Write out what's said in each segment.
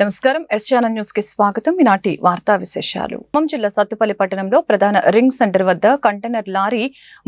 నమస్కారం. S channel న్యూస్కి స్వాగతం. ఈనాటి వార్తా విశేషాలు. ఖమ్మం జిల్లా సత్తుపల్లి పట్టణంలో ప్రధాన రింగ్ సెంటర్ వద్ద కంటైనర్ లారీ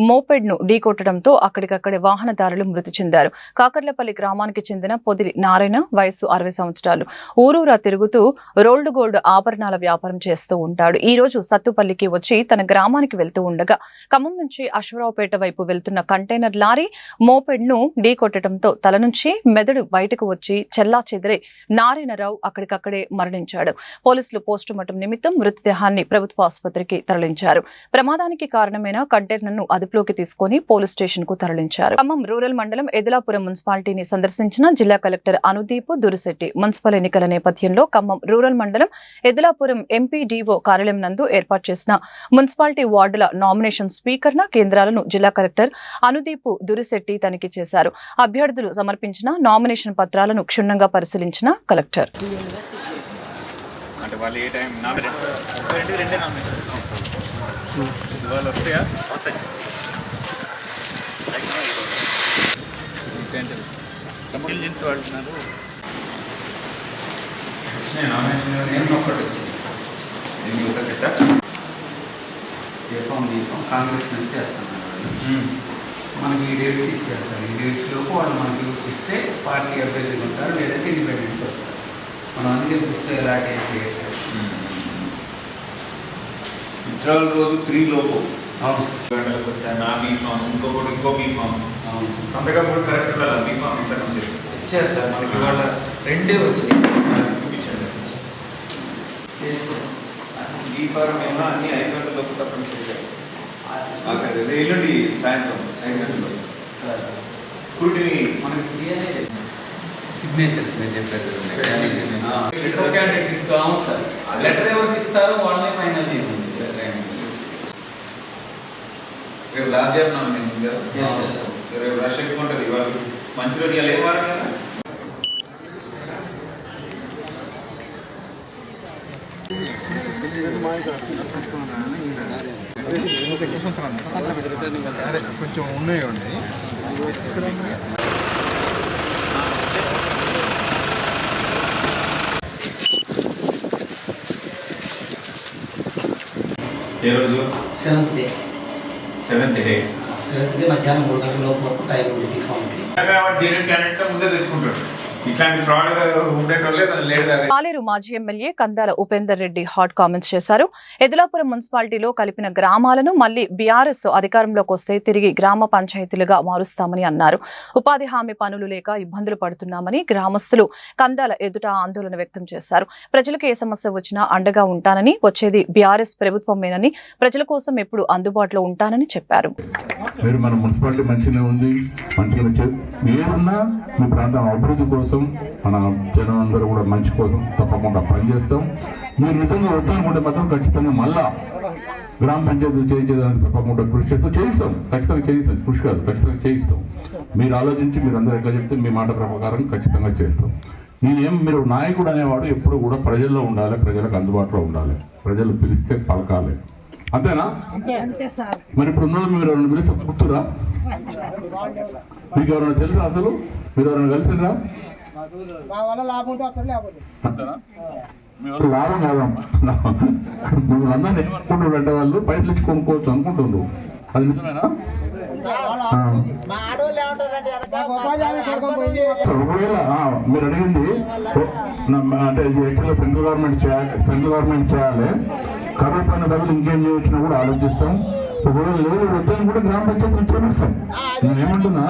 మోపెడ్ను ఢీకొట్టడంతో అక్కడికక్కడే వాహనదారులు మృతి చెందారు. కాకర్లపల్లి గ్రామానికి చెందిన పొదిలి నారాయణ వయసు అరవై సంవత్సరాలు. ఊరూరా తిరుగుతూ రోల్డ్ గోల్డ్ ఆభరణాల వ్యాపారం చేస్తూ ఉంటాడు. ఈ రోజు సత్తుపల్లికి వచ్చి తన గ్రామానికి వెళ్తూ ఉండగా ఖమ్మం నుంచి అశ్వరావుపేట వైపు వెళ్తున్న కంటైనర్ లారీ మోపెడ్ను ఢీకొట్టడంతో తల నుంచి మెదడు బయటకు వచ్చి చెల్లా చెదిరే నారాయణరావు అక్కడికక్కడే మరణించాడు. పోలీసులు పోస్టుమార్టం నిమిత్తం మృతదేహాన్ని ప్రభుత్వ ఆసుపత్రికి తరలించారు. ప్రమాదానికి కారణమైన కంటైనర్ను అదుపులోకి తీసుకుని పోలీస్ స్టేషన్కు తరలించారు. ఖమ్మం రూరల్ మండలం ఎదిలాపురం మున్సిపాలిటీని సందర్శించిన జిల్లా కలెక్టర్ అనుదీప్ దురిశెట్టి మున్సిపల్ ఎన్నికల నేపథ్యంలో ఖమ్మం రూరల్ మండలం ఎదిలాపురం ఎంపీడీఓ కార్యాలయం నందు ఏర్పాటు చేసిన మున్సిపాలిటీ వార్డుల నామినేషన్ స్వీకరణ కేంద్రాలను జిల్లా కలెక్టర్ అనుదీప్ దురిశెట్టి తనిఖీ చేశారు. అభ్యర్థులు సమర్పించిన నామినేషన్ పత్రాలను క్షుణ్ణంగా పరిశీలించిన కలెక్టర్. అంటే వాళ్ళు ఏ టైం నాది రెండు రెండు రెండే నామినేషన్ వాళ్ళు వస్తాయా. ఇంటెలిజెన్స్ ఒక సెట్? కాంగ్రెస్ నుంచి వేస్తున్నాను మనకి ఈ డేట్స్ ఇచ్చారు సార్ ఈ డేట్స్ లోపు వాళ్ళు మనకి ఇస్తే పార్టీ అభ్యర్థులు ఉంటారు లేదంటే ఇండిపెండెంట్ వస్తారు. మనం గుర్తు ఎలాంటి ఏం చేయట్లేదు. విత్డ్రాల్ రోజు త్రీ లోపు. అవును గంటలకు వచ్చా నా బీ ఫామ్ ఇంకొకటి ఇంకో బీ ఫామ్. అవును సంతకం కూడా కరెక్ట్ ఉండాలి. బీ ఫామ్ ఇంతకం చేసి. ఇచ్చారు సార్. మనకి వాళ్ళ రెండే వచ్చినాయి సార్. చూపించండి. ఈ ఫారం ఏమో అన్ని ఐదు గంటల లోపు తప్పనిసరిగా. ఎల్లుండి సాయంత్రం. ఐదు గంటల సార్. స్కూటీని మనకి క్లియర్ సిగ్నేచర్స్ నేను చెప్పారు క్యాండిడేట్ ఇస్తా అవును సార్. లెటర్ ఎవరికి ఇస్తారో వాళ్ళనే ఫైనల్ రేపు లాస్ట్ డే. సో రేపు రష్ ఎక్కువ ఉంటుంది ఇవాళ మంచి రోజు ఇవాళ ఏ వారం కదా? కొంచెం ఉన్నాయండి ఏ రోజు? Seventh day. Seventh day. Seventh day మధ్యాహ్నం మూడు గంటల లోపు టైం ఉంది ఈ ఫామ్కి వాడు జెన్యున్ క్యాండిడేట్ ముందే తెచ్చుకుంటాడు. పాలేరు మాజీ MLA Kandala Upender Reddy hot comments చేశారు. ఎదిలాపురం మున్సిపాలిటీలో కలిపిన గ్రామాలను మళ్ళీ బీఆర్ఎస్ అధికారంలోకి వస్తే తిరిగి గ్రామ పంచాయతీలుగా మారుస్తామని అన్నారు. ఉపాధి హామీ పనులు లేక ఇబ్బందులు పడుతున్నామని గ్రామస్తులు కందాల ఎదుట ఆందోళన వ్యక్తం చేశారు. ప్రజలకు ఏ సమస్య వచ్చినా అండగా ఉంటానని వచ్చేది బీఆర్ఎస్ ప్రభుత్వమేనని ప్రజల కోసం ఎప్పుడు అందుబాటులో ఉంటానని చెప్పారు. మీరు మన మున్సిపాలిటీ మంచిగా ఉంది మంచిగా ఏమున్నా మీ ప్రాంతం అభివృద్ధి కోసం మన జనం అందరూ కూడా మంచి కోసం తప్పకుండా పనిచేస్తాం. మీరు నిజంగా వద్దనుకుంటే మాత్రం ఖచ్చితంగా మళ్ళా గ్రామ పంచాయతీ చేయించేదానికి తప్పకుండా కృషి చేస్తాం. చేయిస్తాం. ఖచ్చితంగా చేయిస్తాం. కృషి కాదు ఖచ్చితంగా చేయిస్తాం. మీరు ఆలోచించి మీరు అందరూ ఎట్లా చెప్తే మీ మాట ప్రకారం ఖచ్చితంగా చేస్తాం. నేనేం మీరు నాయకుడు అనేవాడు ఎప్పుడు కూడా ప్రజల్లో ఉండాలి ప్రజలకు అందుబాటులో ఉండాలి. ప్రజలు పిలిస్తే పలకాలి. అంతేనా? మరి ఇప్పుడు ఉన్న మీరు ఎవరైనా పిలిస్తే పుట్టురా మీకు ఎవరైనా తెలుసా అసలు? మీరు ఎవరైనా కలిసిరా అంతేనా? మీ ఎవరు లాభం కాదమ్మా మిమ్మల్ని అందరినీ ఏమనుకుంటున్నారు అంటే వాళ్ళు పైసలు ఇచ్చి కొనుక్కోవచ్చు అనుకుంటుండ్రు. అది నిజమేనా? ఒకవేళ మీరు అడిగింది అంటే యాక్చువల్గా సెంట్రల్ గవర్నమెంట్ చేయాలి సెంట్రల్ గవర్నమెంట్ చేయాలి కరువు పని బదులు ఇంకేం చేయొచ్చినా కూడా ఆలోచిస్తాం. ఒకవేళ లేదు వద్దని కూడా గ్రామ పంచాయతీ చేపిస్తాం నేను ఏమంటున్నా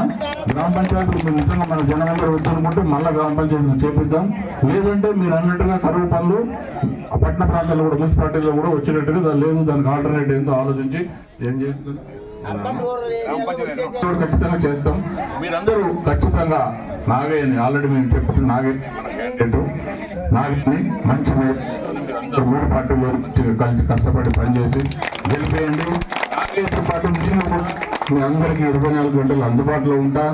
గ్రామ పంచాయతీ నిజంగా మన జనం అందరూ వద్దనుకుంటే మళ్ళీ గ్రామ పంచాయతీ చేపిద్దాం. లేదంటే మీరు అన్నట్టుగా కరువు పనులు పట్టణ ప్రాంతాల్లో కూడా మున్సిపాలిటీలో కూడా వచ్చినట్టుగా లేదు దానికి ఆల్టర్నేట్ ఏంటో ఆలోచించి ఏం చేస్తుంది ఖచ్చితంగా చేస్తాం. మీరందరూ ఖచ్చితంగా నాగయ్యని ఆల్రెడీ మేము చెప్తున్న నాగయ్య నాగయ్యని మంచి మూడు పార్టీలు కలిసి కష్టపడి పనిచేసి గెలిపేయండి. పాటు కూడా మీ అందరికీ ఇరవై నాలుగు గంటలు అందుబాటులో ఉంటా.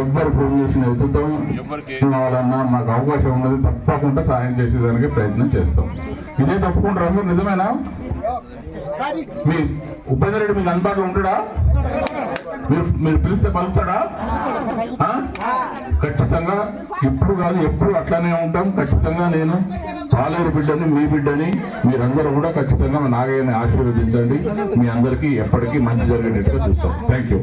ఎవ్వరు ఫోన్ చేసిన ఎదుగుతాం ఎవరికి ఏం కావాలన్నా మాకు అవకాశం ఉన్నది తప్పకుండా సాయం చేసేదానికి ప్రయత్నం చేస్తాం. ఇదే తప్పుకుంటారు అందరూ నిజమేనా? మీ ఉపేంద్ర రెడ్డి మీకు అందుబాటులో ఉంటాడా? మీరు మీరు పిలిస్తే పలుకుతాడా ఖచ్చితంగా. ఇప్పుడు కాదు ఎప్పుడు అట్లానే ఉంటాం. ఖచ్చితంగా నేను పాలేరు బిడ్డని మీ బిడ్డని మీరందరూ కూడా ఖచ్చితంగా మా నాగయ్యని ఆశీర్వదించండి. మీ అందరికీ ఎప్పటికీ మంచి జరిగేటట్టుగా చూస్తాం. థ్యాంక్ యూ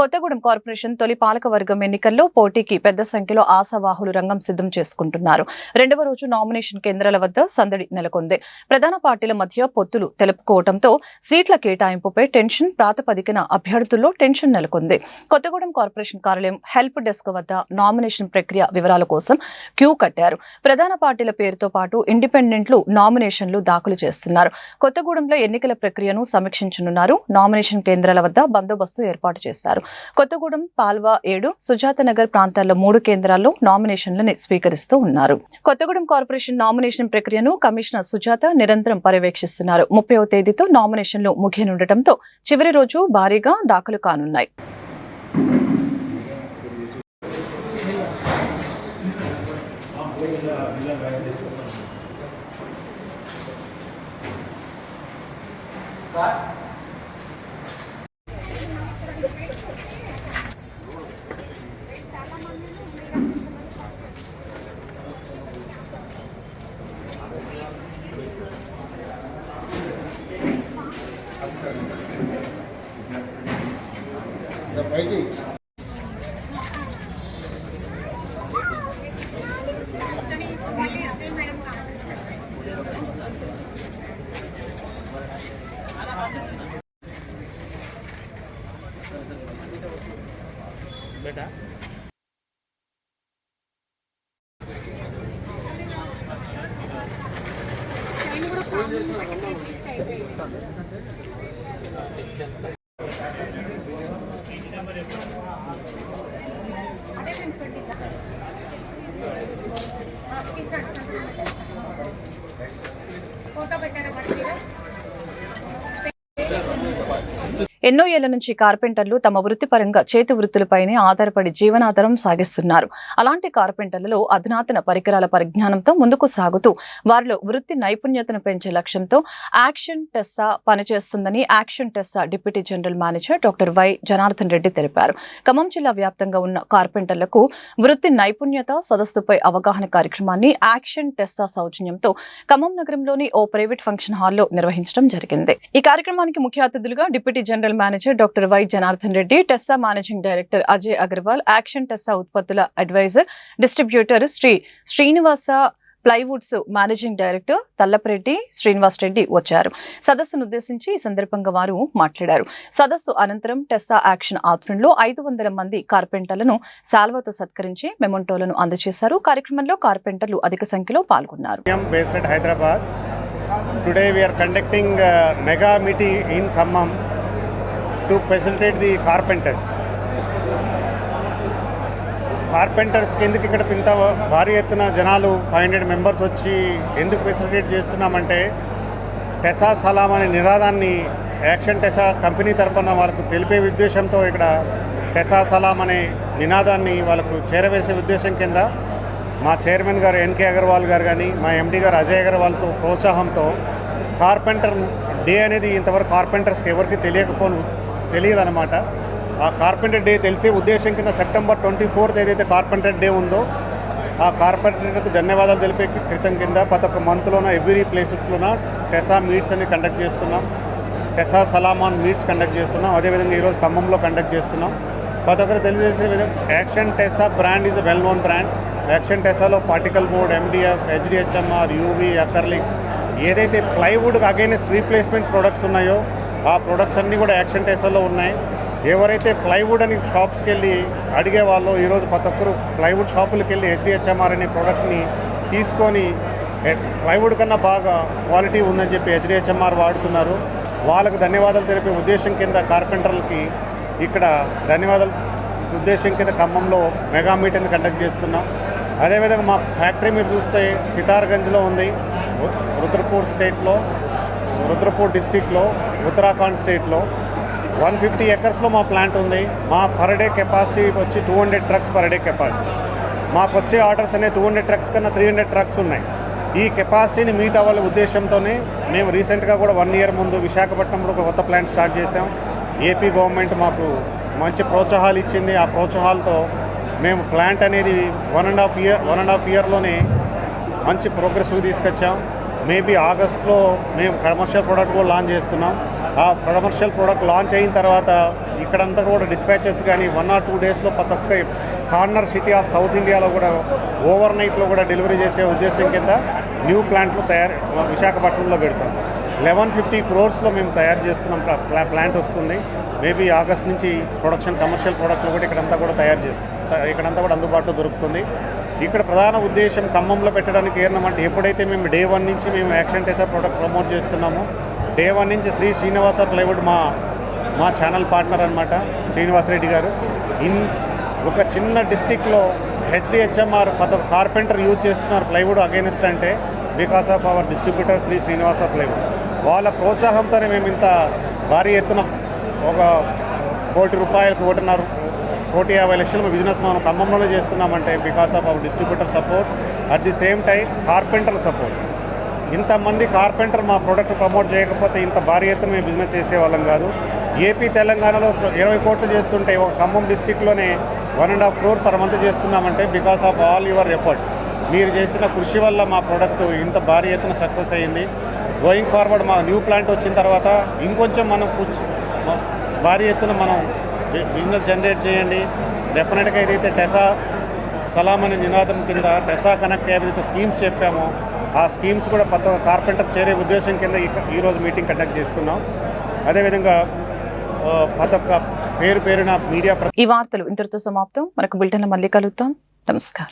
కొత్తగూడెం కార్పొరేషన్ తొలి పాలకవర్గం ఎన్నికల్లో పోటీకి పెద్ద సంఖ్యలో ఆశావాహులు రంగం సిద్ధం చేసుకుంటున్నారు. రెండవ రోజు నామినేషన్ కేంద్రాల వద్ద సందడి నెలకొంది. ప్రధాన పార్టీల మధ్య పొత్తులు తెలుపుకోవడంతో సీట్ల కేటాయింపుపై టెన్షన్ ప్రాతిపదికన అభ్యర్థుల్లో టెన్షన్ నెలకొంది. కొత్తగూడెం కార్పొరేషన్ కార్యాలయం హెల్ప్ డెస్క్ వద్ద నామినేషన్ ప్రక్రియ వివరాల కోసం క్యూ కట్టారు. ప్రధాన పార్టీల పేరుతో పాటు ఇండిపెండెంట్లు నామినేషన్లు దాఖలు చేస్తున్నారు. కొత్తగూడెంలో ఎన్నికల ప్రక్రియను సమీక్షించనున్నారు. నామినేషన్ కేంద్రాల వద్ద బందోబస్తు ఏర్పాటు చేశారు. కొత్తగూడెం పాల్వా ఏడు సుజాత నగర్ ప్రాంతాల్లో మూడు కేంద్రాల్లో నామినేషన్లని స్వీకరిస్తూ ఉన్నారు. కొత్తగూడెం కార్పొరేషన్ నామినేషన్ ప్రక్రియను కమిషనర్ సుజాత నిరంతరం పర్యవేక్షిస్తున్నారు. ముప్పైవ తేదీతో నామినేషన్లు ముగియనుండటంతో చివరి రోజు భారీగా దాఖలు కానున్నాయి बेटा ¿Cuánto pesa la? ఎన్నో ఏళ్ళ నుంచి కార్పెంటర్లు తమ వృత్తిపరంగా చేతి వృత్తులపైనే ఆధారపడి జీవనాధారం సాగిస్తున్నారు. అలాంటి కార్పెంటర్లలో అధునాతన పరికరాల పరిజ్ఞానంతో ముందుకు సాగుతూ వారిలో వృత్తి నైపుణ్యతను పెంచే లక్ష్యంతో యాక్షన్ టెస్సా పనిచేస్తుందని action Tesa deputy general manager doctor Y Janardhan Reddy తెలిపారు. ఖమ్మం జిల్లా వ్యాప్తంగా ఉన్న కార్పెంటర్లకు వృత్తి నైపుణ్యత సదస్సుపై అవగాహన కార్యక్రమాన్ని యాక్షన్ టెస్సా సౌజన్యంతో ఖమ్మం నగరంలోని ఓ ప్రైవేట్ ఫంక్షన్ హాల్లో నిర్వహించడం జరిగింది. ఈ కార్యక్రమానికి ముఖ్య అతిథులుగా deputy general manager doctor Y Janardhan Reddy Tesa managing director Ajay Agarwal action Tesa ఉత్పత్తుల adviser distributor Shri Srinivasa plywoods managing director Tallapareddy Srinivas Reddy వచ్చారు. సదస్సును ఉద్దేశించి ఈ సందర్భంగా వారు మాట్లాడారు. సదస్సు అనంతరం టెస్సా యాక్షన్ ఆధ్వర్యంలో ఐదు వందల మంది కార్పెంటర్లను శాల్వతో సత్కరించి మెమొంటోలను అందజేశారు. కార్యక్రమంలో కార్పెంటర్లు అధిక సంఖ్యలో పాల్గొన్నారు. Hyderabad based at Hyderabad. Today we are to facilitate the carpenters. కార్పెంటర్స్కి ఎందుకు ఇక్కడ ఇంత భారీ ఎత్తున జనాలు ఫైవ్ హండ్రెడ్ మెంబర్స్ వచ్చి ఎందుకు ఫెసిలిటేట్ చేస్తున్నామంటే టెసా సలాం అనే నినాదాన్ని యాక్షన్ టెసా కంపెనీ తరఫున వాళ్ళకు తెలిపే ఉద్దేశంతో ఇక్కడ టెసా సలాం అనే నినాదాన్ని వాళ్ళకు చేరవేసే ఉద్దేశం కింద మా చైర్మన్ గారు ఎన్కే అగర్వాల్ గారు కానీ మా ఎండి గారు అజయ్ అగర్వాల్తో ప్రోత్సాహంతో కార్పెంటర్ డే అనేది ఇంతవరకు కార్పెంటర్స్కి ఎవరికి తెలియకపోను తెలియదన్నమాట. ఆ కార్పెంటర్ డే తెలిసే ఉద్దేశం కింద సెప్టెంబర్ ట్వంటీ ఫోర్త్ ఏదైతే కార్పెంటర్ డే ఉందో ఆ కార్పెంటర్కు ధన్యవాదాలు తెలిపే క్రితం కింద ప్రతి ఒక్క మంత్లోన ఎవ్రీ ప్లేసెస్లోన టెసా మీట్స్ అని కండక్ట్ చేస్తున్నాం. టెసా సలామాన్ మీట్స్ కండక్ట్ చేస్తున్నాం. అదేవిధంగా ఈరోజు ఖమ్మంలో కండక్ట్ చేస్తున్నాం. ప్రతి ఒక్కరు తెలియజేసే విధంగా action Tesa brand is well known brand. Action టెసాలో particle board MDF HDHMR UV acrylic ఏదైతే ప్లైవుడ్ అగైనెస్ట్ రీప్లేస్మెంట్ ప్రొడక్ట్స్ ఉన్నాయో ఆ ప్రొడక్ట్స్ అన్నీ కూడా యాక్షన్ టెసాలో ఉన్నాయి. ఎవరైతే ప్లైవుడ్ అని షాప్స్కి వెళ్ళి అడిగే వాళ్ళు ఈరోజు ప్రతి ఒక్కరు ప్లైవుడ్ షాపులకు వెళ్ళి హెచ్డిహెచ్ఎంఆర్ అనే ప్రోడక్ట్ని తీసుకొని ప్లైవుడ్ కన్నా బాగా క్వాలిటీ ఉందని చెప్పి హెచ్డిహెచ్ఎంఆర్ వాడుతున్నారు. వాళ్ళకు ధన్యవాదాలు తెలిపే ఉద్దేశం కింద కార్పెంటర్లకి ఇక్కడ ధన్యవాదాలు ఉద్దేశం కింద ఖమ్మంలో మెగా మీటింగ్ కండక్ట్ చేస్తున్నాం. అదేవిధంగా మా ఫ్యాక్టరీ మీరు చూస్తే సితార్గంజ్లో ఉంది. రుద్రపూర్. స్టేట్లో రుద్రపూర్ డిస్టిక్లో ఉత్తరాఖండ్ స్టేట్లో. వన్ ఫిఫ్టీ ఎకర్స్లో మా ప్లాంట్ ఉంది. మా పర్ డే కెపాసిటీ వచ్చి two hundred trucks per day capacity. మాకు వచ్చే ఆర్డర్స్ అనేవి టూ హండ్రెడ్ ట్రక్స్ కన్నా త్రీ హండ్రెడ్ ట్రక్స్ ఉన్నాయి. ఈ కెపాసిటీని మీట్ అవ్వాలి ఉద్దేశంతోనే మేము రీసెంట్గా కూడా వన్ ఇయర్ ముందు విశాఖపట్నంలో ఒక కొత్త ప్లాంట్ స్టార్ట్ చేసాం ఏపీ గవర్నమెంట్ మాకు మంచి ప్రోత్సాహాలు ఇచ్చింది. ఆ ప్రోత్సాహాలతో మేము ప్లాంట్ అనేది one and half year one and half ఇయర్లోనే మంచి ప్రోగ్రెస్కి తీసుకొచ్చాం. మేబీ ఆగస్ట్లో మేము కమర్షియల్ ప్రోడక్ట్ కూడా లాంచ్ చేస్తున్నాం. ఆ కమర్షియల్ ప్రోడక్ట్ లాంచ్ అయిన తర్వాత ఇక్కడంతా కూడా డిస్పాచెస్ కానీ వన్ ఆర్ టూ డేస్లో ప్రతి ఒక్క కార్నర్ సిటీ ఆఫ్ సౌత్ ఇండియాలో కూడా ఓవర్ నైట్లో కూడా డెలివరీ చేసే ఉద్దేశం కింద న్యూ ప్లాంట్లు తయారు విశాఖపట్నంలో పెడతాం. లెవెన్ ఫిఫ్టీ క్రోర్స్లో మేము తయారు చేస్తున్నాం ప్లాంట్ వస్తుంది. మేబీ ఆగస్ట్ నుంచి ప్రొడక్షన్ కమర్షియల్ ప్రోడక్ట్లు కూడా ఇక్కడంతా కూడా తయారు చేస్తాం ఇక్కడంతా కూడా అందుబాటులో దొరుకుతుంది. ఇక్కడ ప్రధాన ఉద్దేశం ఖమ్మంలో పెట్టడానికి ఏంటంటే అంటే ఎప్పుడైతే మేము డే వన్ నుంచి మేము యాక్షన్ టెసా ప్రోడక్ట్ ప్రమోట్ చేస్తున్నామో డే వన్ నుంచి శ్రీ శ్రీనివాస ప్లైవుడ్ మా మా ఛానల్ పార్ట్నర్ అనమాట శ్రీనివాసరెడ్డి గారు. ఇన్ ఒక చిన్న డిస్టిక్లో హెచ్డిహెచ్ఎంఆర్ కొత్త కార్పెంటర్ యూజ్ చేస్తున్నారు ప్లైవుడ్ అగైనెస్ట్ అంటే because of our distributor Shri Srinivasa plywood. వాళ్ళ ప్రోత్సాహంతోనే మేము ఇంత భారీ ఎత్తున ఒక కోటి రూపాయలు కోటిన్నర కోటి యాభై లక్షల బిజినెస్ మనం ఖమ్మంలోనే చేస్తున్నామంటే because of our distributor support at the same time carpenter support ఇంతమంది కార్పెంటర్ మా ప్రోడక్ట్ ప్రమోట్ చేయకపోతే ఇంత భారీ ఎత్తున మేము బిజినెస్ చేసేవాళ్ళం కాదు. ఏపీ తెలంగాణలో ఇరవై కోట్లు చేస్తుంటే ఒక Khammam డిస్టిక్లోనే one and half crore per month చేస్తున్నామంటే because of all your effort మీరు చేసిన కృషి వల్ల మా ప్రోడక్ట్ ఇంత భారీ ఎత్తున సక్సెస్ అయ్యింది గోయింగ్ ఫార్వర్డ్ మా న్యూ ప్లాంట్ వచ్చిన తర్వాత ఇంకొంచెం మనం భారీ ఎత్తున మనం బిజినెస్ జనరేట్ చేయండి. డెఫినెట్గా ఏదైతే టెసా సలాం అనే నినాదం కింద టెసా కనెక్ట్ ఏదైతే స్కీమ్స్ చెప్పామో ఆ స్కీమ్స్ కూడా కొత్త కార్పెంటర్ చేరే ఉద్దేశం కింద ఈరోజు మీటింగ్ కండక్ట్ చేస్తున్నాం. అదేవిధంగా ఆ, ప్రతి ఒక్క పేరు పేరున మీడియా ఈ వార్తలు ఇంతటితో సమాప్తం. మనకు బులెటిన్ మళ్ళీ కలుగుతాం నమస్కారం.